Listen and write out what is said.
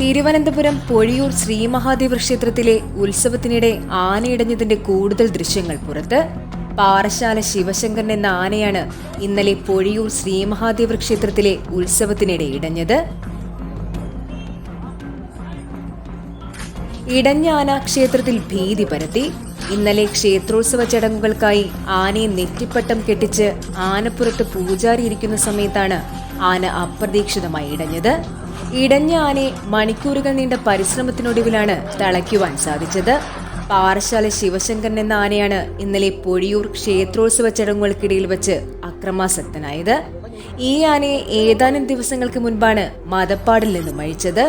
തിരുവനന്തപുരം പൊഴിയൂർ ശ്രീമഹാദേവ ക്ഷേത്രത്തിലെ ഉത്സവത്തിനിടെ ആനയിടഞ്ഞതിന്റെ കൂടുതൽ ദൃശ്യങ്ങൾ പുറത്ത്. പാറശാല ശിവശങ്കരൻ എന്ന ആനയാണ് ഇന്നലെ പൊഴിയൂർ ശ്രീമഹാദേവ ക്ഷേത്രത്തിലെ ഉത്സവത്തിനിടെ ഇടഞ്ഞത്. ഇടഞ്ഞ ആന ക്ഷേത്രത്തിൽ ഭീതി പരത്തി. ഇന്നലെ ക്ഷേത്രോത്സവ ചടങ്ങുകൾക്കായി ആനയെ നെറ്റിപ്പട്ടം കെട്ടിച്ച് ആനപ്പുറത്ത് പൂജാരി ഇരിക്കുന്ന സമയത്താണ് ആന അപ്രതീക്ഷിതമായി ഇടഞ്ഞത്. ഇടഞ്ഞ ആനയെ മണിക്കൂറുകൾ നീണ്ട പരിശ്രമത്തിനൊടുവിലാണ് തളയ്ക്കുവാൻ സാധിച്ചത്. പാറശാല ശിവശങ്കരൻ എന്ന ആനയാണ് ഇന്നലെ പൊഴിയൂർ ക്ഷേത്രോത്സവ ചടങ്ങുകൾക്കിടയിൽ വെച്ച് അക്രമാസക്തനായത്. ഈ ആനയെ ഏതാനും ദിവസങ്ങൾക്ക് മുൻപാണ് മതപ്പാടിൽ നിന്നും അഴിച്ചത്.